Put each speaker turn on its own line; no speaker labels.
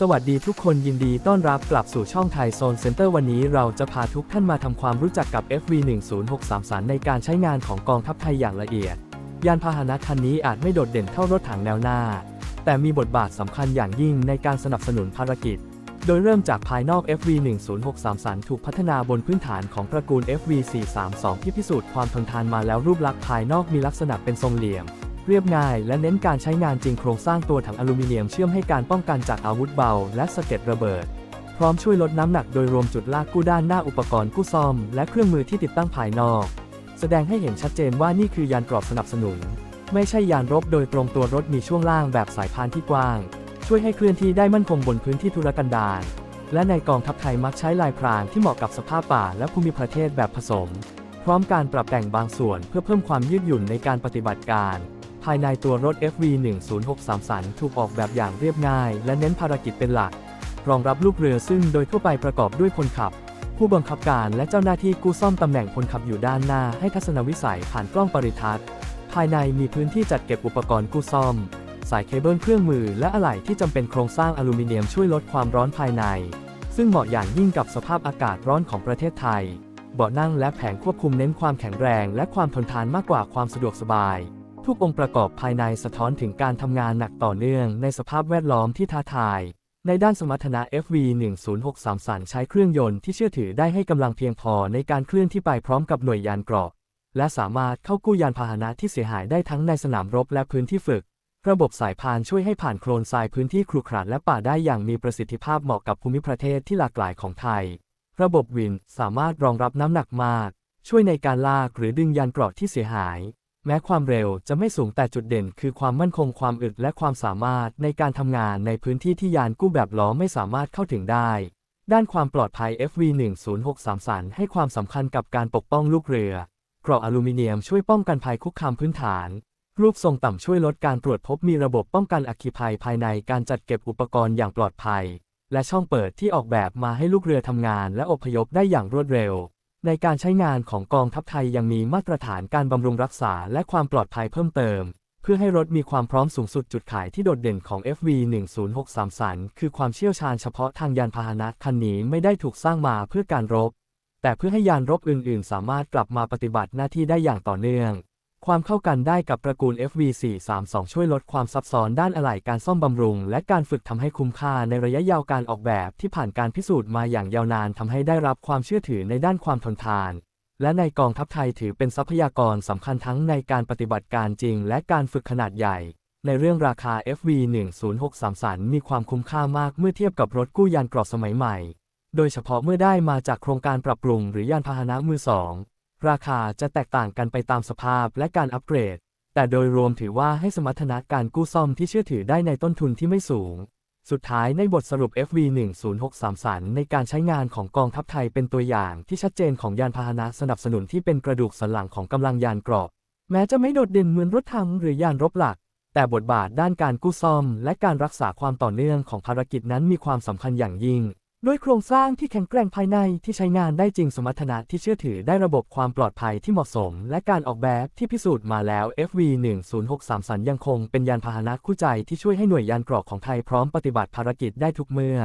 สวัสดีทุกคนยินดีต้อนรับกลับสู่ช่องไทยโซนเซ็นเตอร์วันนี้เราจะพาทุกท่านมาทำความรู้จักกับ FV1063 ในการใช้งานของกองทัพไทยอย่างละเอียด ยานพาหนะคันนี้อาจไม่โดดเด่นเท่ารถถังแนวหน้า แต่มีบทบาทสำคัญอย่างยิ่งในการสนับสนุนภารกิจ โดยเริ่มจากภายนอก FV1063 ถูกพัฒนาบนพื้นฐานของตระกูล FV432 ที่พิสูจน์ความทนทานมาแล้วรูปลักษณ์ภายนอกมีลักษณะเป็นทรงเหลี่ยม เรียบง่ายและเน้นการใช้งานจริงโครงสร้างตัวถังอลูมิเนียมเชื่อมให้การป้องกันจากอาวุธเบา และสะเก็ดระเบิด พร้อมช่วยลดน้ำหนักโดยรวมจุดลากกู้ด้านหน้าอุปกรณ์กู้ซ่อม และเครื่องมือที่ติดตั้งภายนอก แสดงให้เห็นชัดเจนว่านี่คือยานกรอบสนับสนุน ไม่ใช่ยานรบโดยตรงตัวรถมีช่วงล่างแบบสายพานที่กว้าง ช่วยให้เคลื่อนที่ได้มั่นคงบนพื้นที่ทุรกันดารและในกองทัพไทยมักใช้ลายพรางที่เหมาะกับสภาพป่าและภูมิประเทศแบบผสม พร้อมการปรับแต่งบางส่วนเพื่อเพิ่มความยืดหยุ่นในการปฏิบัติการ ภายในตัวรถ FV1063 ถูกออกแบบอย่างเรียบง่าย และเน้นภารกิจเป็นหลัก รองรับลูกเรือซึ่งโดยทั่วไปประกอบด้วยพลขับ ผู้บังคับการและเจ้าหน้าที่กู้ซ่อมตำแหน่งพลขับอยู่ด้านหน้าให้ทัศนวิสัยผ่านกล้องปริทัศน์ ภายในมีพื้นที่จัดเก็บอุปกรณ์กู้ซ่อม สายเคเบิลเครื่องมือและอะไหล่ที่จำเป็นโครงสร้างอลูมิเนียมช่วยลดความร้อนภายใน ซึ่งเหมาะอย่างยิ่งกับสภาพอากาศร้อนของประเทศไทยเบาะนั่งและแผงควบคุมเน้นความแข็งแรงและความทนทานมากกว่าความสะดวกสบาย ทุกองค์ประกอบภายในสะท้อนถึงการทำงานหนักต่อเนื่องในสภาพแวดล้อมที่ท้าทาย ในด้านสมรรถนะ FV1063 ใช้เครื่องยนต์ที่เชื่อถือได้ให้กำลังเพียงพอในการเคลื่อนที่ไปพร้อมกับหน่วยยานเกราะ และสามารถเข้ากู้ยานพาหนะที่เสียหายได้ทั้งในสนามรบและพื้นที่ฝึก ระบบสายพานช่วยให้ผ่านโคลนทรายพื้นที่ครุขระและป่าได้อย่างมีประสิทธิภาพเหมาะกับภูมิประเทศที่หลากหลายของไทย ระบบวินสามารถรองรับน้ำหนักมาก ช่วยในการลากหรือดึงยานเกราะที่เสียหาย แม้ความเร็วจะไม่สูงแต่จุดเด่นคือความมั่นคงความอึดและความสามารถในการทำงานในพื้นที่ที่ยานกู้แบบล้อไม่สามารถเข้าถึงได้ ด้านความปลอดภัย FV1063 ให้ความสำคัญกับการปกป้องลูกเรือเกราะอลูมิเนียมช่วยป้องกันภัยคุกคามพื้นฐาน รูปทรงต่ำช่วยลดการตรวจพบมีระบบป้องกันอัคคีภัยภายในการจัดเก็บอุปกรณ์อย่างปลอดภัย และช่องเปิดที่ออกแบบมาให้ลูกเรือทำงานและอพยพได้อย่างรวดเร็ว ในการใช้งานของกองทัพไทยยังมีมาตรฐานการบำรุงรักษาและความปลอดภัยเพิ่มเติม เพื่อให้รถมีความพร้อมสูงสุดจุดขายที่โดดเด่นของ FV1063 คือความเชี่ยวชาญเฉพาะทางยานพาหนะคันนี้ไม่ได้ถูกสร้างมาเพื่อการรบ แต่เพื่อให้ยานรบอื่น ๆ สามารถกลับมาปฏิบัติหน้าที่ได้อย่างต่อเนื่อง ความเข้ากันได้กับตระกูล FV432 ช่วยลดความซับซ้อนด้านอะไหล่การซ่อมบำรุง และการฝึกทำให้คุ้มค่าในระยะยาวการออกแบบที่ผ่านการพิสูจน์มาอย่างยาวนานทำให้ได้รับความเชื่อถือในด้านความทนทาน และในกองทัพไทยถือเป็นทรัพยากรสำคัญทั้งในการปฏิบัติการจริง และการฝึกขนาดใหญ่ ในเรื่องราคา FV1063 มีความคุ้มค่ามากเมื่อเทียบกับรถกู้ยานเกราะสมัยใหม่ โดยเฉพาะเมื่อได้มาจากโครงการปรับปรุงหรือยานพาหนะมือสอง ราคาจะแตกต่างกันไปตามสภาพและการอัปเกรด แต่โดยรวมถือว่าให้สมรรถนะการกู้ซ่อมที่เชื่อถือได้ในต้นทุนที่ไม่สูง สุดท้ายในบทสรุป FV1063 ในการใช้งานของกองทัพไทยเป็นตัวอย่างที่ชัดเจนของยานพาหนะสนับสนุนที่เป็นกระดูกสันหลังของกำลังยานเกราะ แม้จะไม่โดดเด่นเหมือนรถถังหรือยานรบหลัก แต่บทบาทด้านการกู้ซ่อม และการรักษาความต่อเนื่องของภารกิจนั้นมีความสำคัญอย่างยิ่ง ด้วยโครงสร้างที่แข็งแกร่งภายในที่ใช้งานได้จริงสมรรถนะที่เชื่อถือได้ระบบความปลอดภัยที่เหมาะสม และการออกแบบที่พิสูจน์มาแล้ว FV1063 ยังคงเป็นยานพาหนะคู่ใจที่ช่วยให้หน่วยยานเกราะของไทยพร้อมปฏิบัติภารกิจได้ทุกเมื่อ